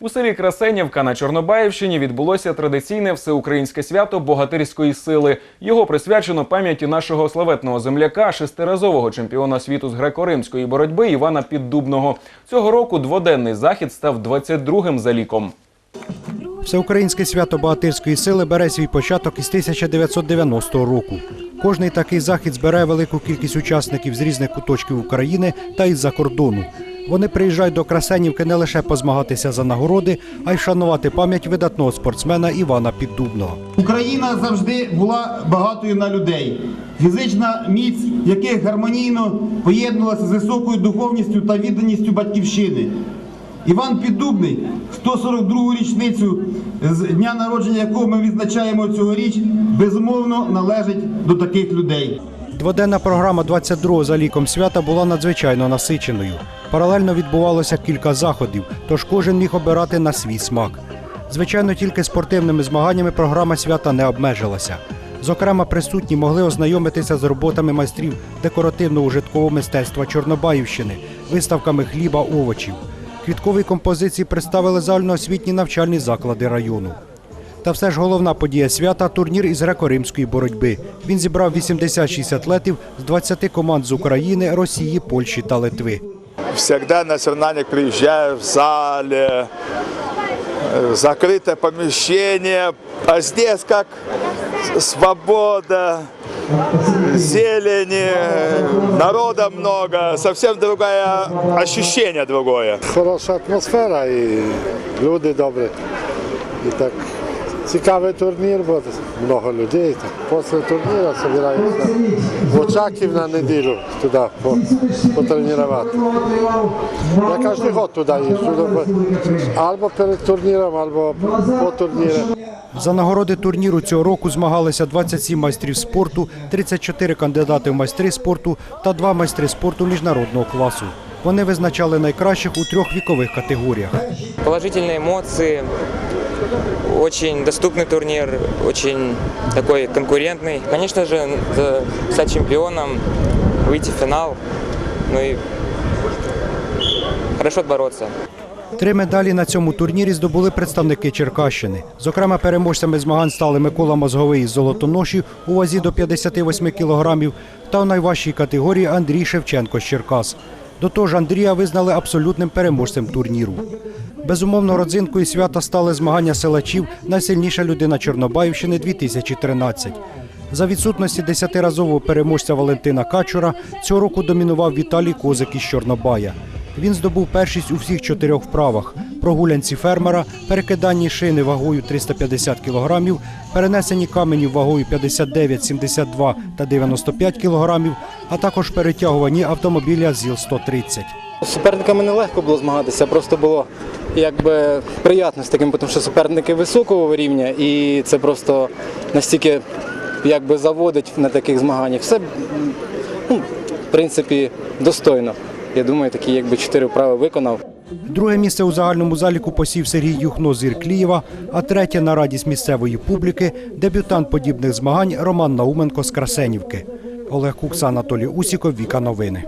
У селі Красенівка на Чорнобаївщині відбулося традиційне всеукраїнське свято богатирської сили. Його присвячено пам'яті нашого славетного земляка, шестиразового чемпіона світу з греко-римської боротьби Івана Піддубного. Цього року дводенний захід став 22-м за ліком. Всеукраїнське свято Багатирської сили бере свій початок із 1990 року. Кожний такий захід збирає велику кількість учасників з різних куточків України та із-за кордону. Вони приїжджають до Красенівки не лише позмагатися за нагороди, а й вшанувати пам'ять видатного спортсмена Івана Піддубного. Україна завжди була багатою на людей, фізична міць яких гармонійно поєднувалася з високою духовністю та відданістю батьківщини. Іван Піддубний, 142-гу річницю з дня народження якого ми відзначаємо цьогоріч, безумовно належить до таких людей. Дводенна програма 22-го за ліком свята була надзвичайно насиченою. Паралельно відбувалося кілька заходів, тож кожен міг обирати на свій смак. Звичайно, тільки спортивними змаганнями програма свята не обмежилася. Зокрема, присутні могли ознайомитися з роботами майстрів декоративно-ужиткового мистецтва Чорнобаївщини, виставками хліба, овочів. Квіткові композиції представили загальноосвітні навчальні заклади району. Та все ж головна подія свята турнір із греко-римської боротьби. Він зібрав 86 атлетів з 20 команд з України, Росії, Польщі та Литви. Всегда на соревнования приезжаю в зале, закрытое помещение, а здесь как свобода, зелени, народа много, совсем другое ощущение другое. хороша атмосфера і люди добрі. І так цікавий турнір, бо багато людей. Так, після турніру збираються в Очаків на неділю туди по, потренувати. Я кожен год туди їжджу, або перед турніром, або по турніру. За нагороди турніру цього року змагалися 27 майстрів спорту, 34 кандидати в майстри спорту та два майстри спорту міжнародного класу. Вони визначали найкращих у трьох вікових категоріях. Положительные эмоции, очень доступный турнир, очень такой конкурентный. Конечно же, за- стать чемпионом, выйти в финал, ну и хорошо бороться. Три медалі на цьому турнірі здобули представники Черкащини. Зокрема, переможцями змагань стали Микола Мозговий із золотоноші у вазі до 58 кілограмів та у найважчій категорії Андрій Шевченко з Черкас. До того ж, Андрія визнали абсолютним переможцем турніру. Безумовно, родзинкою свята стали змагання силачів Найсильніша людина Чорнобаївщини 2013. За відсутності десятиразового переможця Валентина Качура цього року домінував Віталій Козик із Чорнобая. Він здобув першість у всіх чотирьох вправах: прогулянці фермера, перекиданні шини вагою 350 кг, перенесенні каменів вагою 59, 72 та 95 кг, а також перетягуванні автомобіля ЗІЛ-130. З суперниками нелегко було змагатися, просто було якби приємно з таким, тому що суперники високого рівня, і це просто настільки якби заводить на таких змаганнях. Все ну, в принципі достойно. Я думаю, такі якби чотири вправи виконав. Друге місце у загальному заліку посів Сергій Юхно з Ірклієва, а третє на радість місцевої публіки дебютант подібних змагань Роман Науменко з Красенівки. Олег Кукса, Анатолій Усіков, Віка Новини.